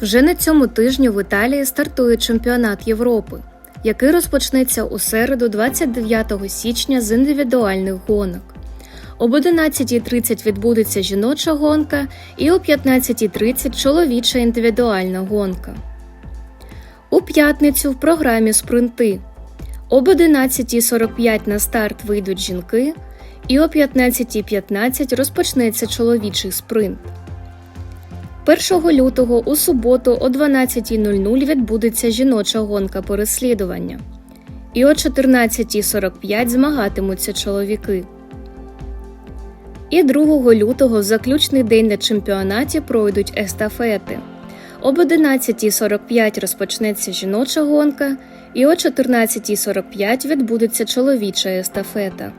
Вже на цьому тижні в Італії стартує чемпіонат Європи, який розпочнеться у середу, 29 січня з індивідуальних гонок. Об 11.30 відбудеться жіноча гонка і о 15.30 чоловіча індивідуальна гонка. У п'ятницю в програмі спринти. Об 11.45 на старт вийдуть жінки, і о 15.15 розпочнеться чоловічий спринт. 1 лютого у суботу о 12.00 відбудеться жіноча гонка переслідування. І о 14.45 змагатимуться чоловіки. І 2 лютого в заключний день на чемпіонаті пройдуть естафети. Об 11.45 розпочнеться жіноча гонка, і о 14.45 відбудеться чоловіча естафета.